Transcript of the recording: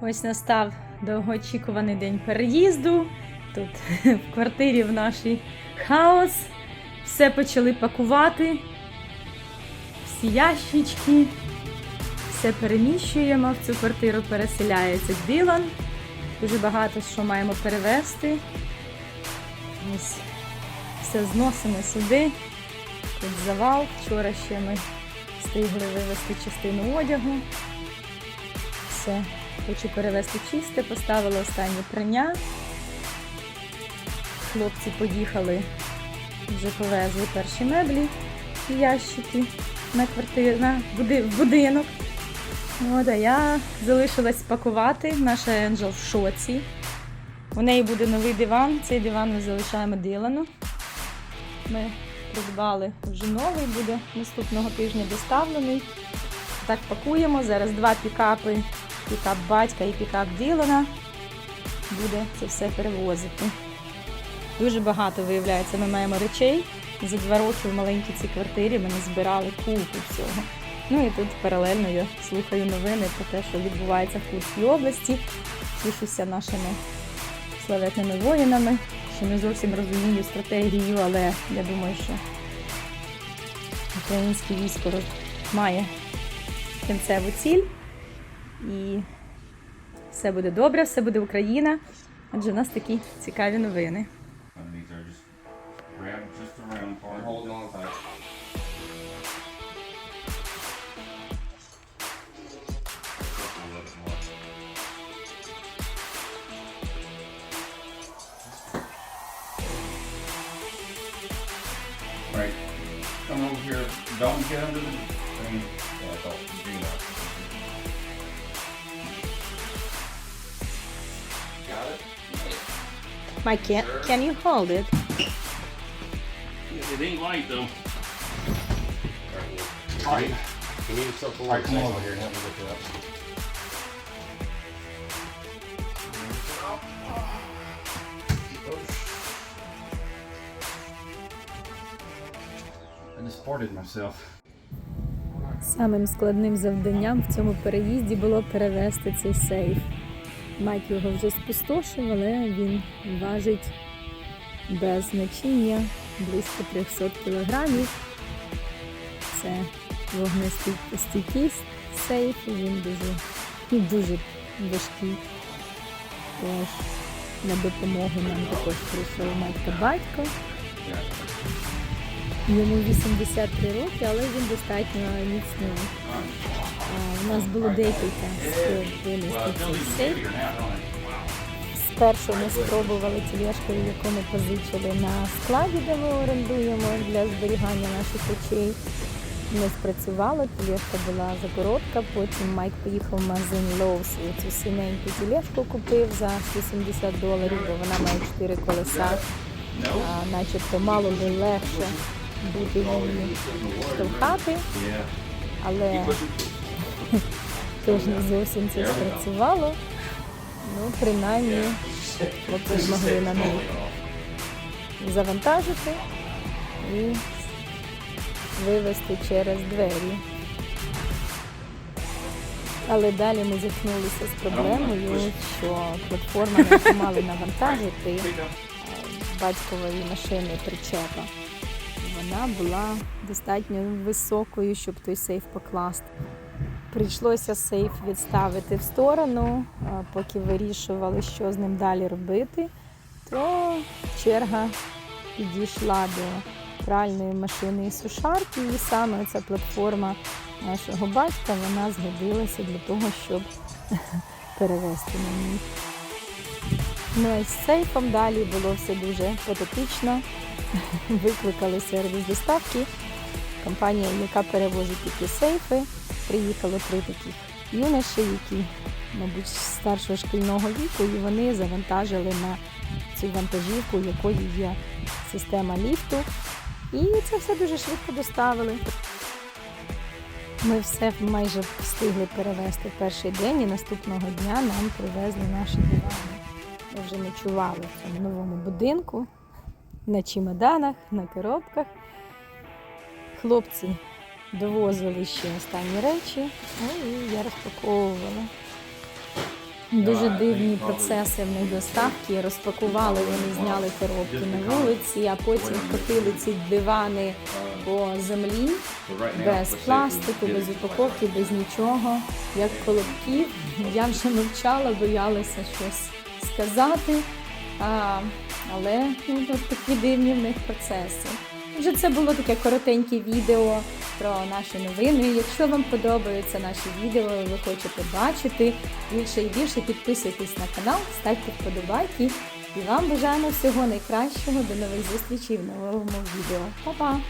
Ось настав довгоочікуваний день переїзду. Тут в квартирі в нашій хаос. Все почали пакувати. Всі ящички. Все переміщуємо. В цю квартиру переселяється Ділан. Дуже багато що маємо перевезти. Ось все зносимо сюди. Тут завал. Вчора ще ми встигли вивезти частину одягу. Все. Хочу перевезти чисте, поставила останнє прання. Хлопці поїхали, вже повезли перші меблі і ящики на квартиру, на буди- будинок. От, а я залишилась пакувати. Наша Енджел в шоці. У неї буде новий диван. Цей диван ми залишаємо Ділану. Ми придбали вже новий, буде наступного тижня доставлений. Так пакуємо. Зараз два пікапи пікап батька і пікап Ділана буде це все перевозити. Дуже багато виявляється, ми маємо речей. За два роки в маленькій цій квартирі ми назбирали купу всього. Ну і тут паралельно я слухаю новини про те, що відбувається в Курській області. Тішуся нашими славетними воїнами. Ще не зовсім розумію стратегію, але я думаю, що українське військо має кінцеву ціль. І все буде добре, все буде Україна. Адже у нас такі цікаві новини. Right, come over here, don't get under the thing, yeah, Mike, can, can you hold it? It ain't light though. Alright. Can you step forward? Alright, come over here and help me lift it up. I just farted myself. Самим складним завданням в цьому переїзді було перевезти цей сейф. Майк його вже спустошив, але він важить без значення близько 300 кілограмів. Це вогнестійкий сейф, він дуже, і дуже важкий. Тож на допомогу нам також прийшов Майка батько. Йому 83 роки, але він достатньо міцний. У нас було декілька спроб винести. Спершу ми спробували тележку, яку ми позичили на складі, де ми орендуємо для зберігання наших речей. Не спрацювало, тележка була закоротка. Потім Майк поїхав в магазин Lowe's і цю синеньку тележку купив за 170 доларів, бо вона має 4 колеса. А, начебто мало би легше буде її штовхати, але теж не зовсім це спрацювало. Ну, принаймні, хлопці змогли на неї завантажити і вивезти через двері. Але далі ми зіткнулися з проблемою, що платформа, яку мали навантажити батькової машини причепа, вона була достатньо високою, щоб той сейф покласти. Прийшлося сейф відставити в сторону, поки вирішували, що з ним далі робити, то черга підійшла до пральної машини і сушарки, і саме ця платформа нашого батька вона згодилася для того, щоб перевезти на ній. Ну а з сейфом далі було все дуже патетично. Викликали сервіс доставки. Компанія, яка перевозить такі сейфи, приїхало три таких юноші, які, мабуть, старшого шкільного віку, і вони завантажили на цю вантажівку, якою є система ліфту. І це все дуже швидко доставили. Ми все майже встигли перевезти перший день, і наступного дня нам привезли наші дивани. Ми вже ночували в цьому новому будинку, на чемоданах, на коробках. Хлопці довозили ще останні речі, ну і я розпаковувала. Дуже дивні процеси в них доставки. Розпакували, вони зняли коробки на вулиці, а потім котили ці дивани по землі без пластику, без упаковки, без нічого, як колобків. Я вже мовчала, боялася щось сказати. А, але ну, такі дивні в них процеси. Отже, це було таке коротеньке відео про наші новини. Якщо вам подобаються наші відео, ви хочете бачити більше і більше, підписуйтесь на канал, ставте вподобайки. І вам бажаємо всього найкращого. До нових зустрічей в новому відео. Па-па!